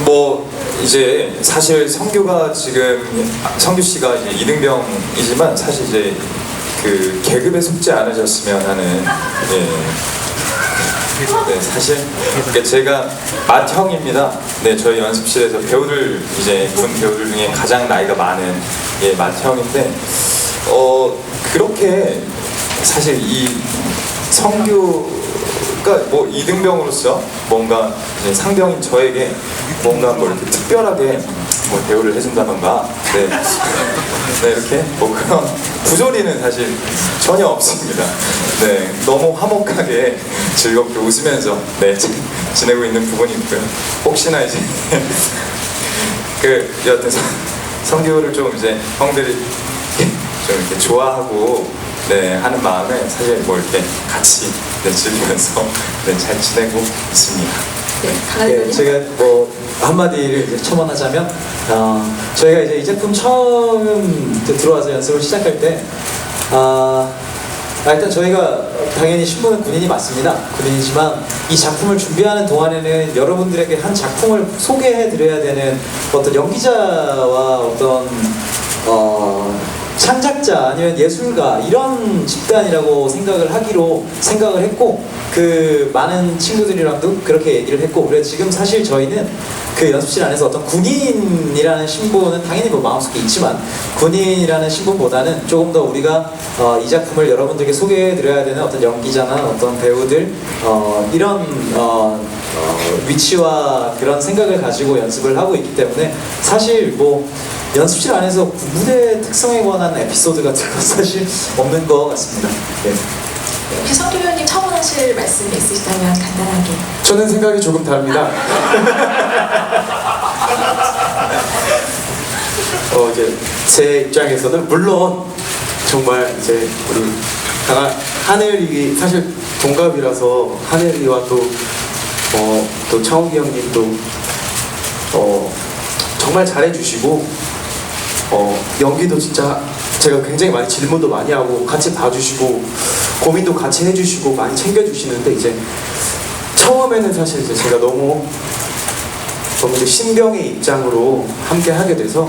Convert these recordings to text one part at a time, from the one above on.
뭐 이제 사실 성규가 지금 성규 씨가 이제 이등병이지만 사실 이제 그 계급에 속지 않으셨으면 하는 예. 네 사실 그러니까 제가 맏형입니다. 네 저희 연습실에서 배우들 이제 군 배우들 중에 가장 나이가 많은 예 맏형인데 어 그렇게 사실 이 성규 가뭐 이등병으로서 뭔가 이제 상병인 저에게 뭔가 뭐 이렇게 특별하게 뭐 대우를 해준다던가 네, 네 이렇게 뭐 그런 부조리는 사실 전혀 없습니다. 네 너무 화목하게 즐겁게 웃으면서 네 지- 지내고 있는 부분이 있고요. 혹시나 이제 그 여하튼 성- 성규를 좀 이제 형들이 좀 이렇게 좋아하고 네 하는 마음에 사실 뭐 이렇게 같이 네, 즐기면서 네, 잘 지내고 있습니다. 네, 네, 제가 뭐 한마디를 이제 첨언하자면 어, 저희가 이제 이 제품 처음 이제 들어와서 연습을 시작할 때 아, 아, 일단 저희가 당연히 신부는 군인이 맞습니다. 군인이지만 이 작품을 준비하는 동안에는 여러분들에게 한 작품을 소개해 드려야 되는 어떤 연기자와 어떤 어, 창작자 아니면 예술가 이런 집단이라고 생각을 하기로 생각을 했고 그 많은 친구들이랑도 그렇게 얘기를 했고 그래 지금 사실 저희는 그 연습실 안에서 어떤 군인이라는 신분은 당연히 뭐 마음속에 있지만 군인이라는 신분보다는 조금 더 우리가 어, 이 작품을 여러분들에게 소개해 드려야 되는 어떤 연기자나 어떤 배우들 어, 이런 어, 어, 위치와 그런 생각을 가지고 연습을 하고 있기 때문에 사실 뭐 연습실 안에서 무대 특성에 관한 에피소드 같은 건 사실 없는 것 같습니다. 네. 혹시 성규 배우님 첨언하실 말씀이 있으시다면 간단하게. 저는 생각이 조금 다릅니다. 어 이제 제 입장에서는 물론 정말 이제 우리 강한 하늘이 사실 동갑이라서 하늘이와 또 어또 창욱이 형님도 어 정말 잘해주시고 어 연기도 진짜 제가 굉장히 많이 질문도 많이 하고 같이 봐주시고 고민도 같이 해주시고 많이 챙겨주시는데 이제 처음에는 사실 이제 제가 너무 너무 이제 신병의 입장으로 함께 하게 돼서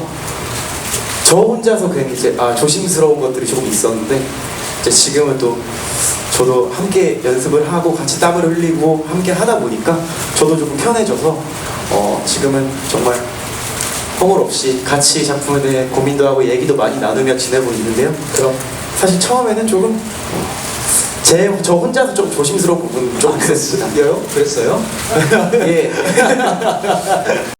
저 혼자서 괜히 이제 아 조심스러운 것들이 조금 있었는데 이제 지금은 또 저도 함께 연습을 하고 같이 땀을 흘리고 함께 하다 보니까 저도 조금 편해져서 어 지금은 정말 허물 없이 같이 작품에 대해 고민도 하고 얘기도 많이 나누며 지내고 있는데요. 그럼 사실 처음에는 조금 제 저 혼자서 좀 조심스러운 부분 좀 아. 그랬어요? 그랬어요? 예.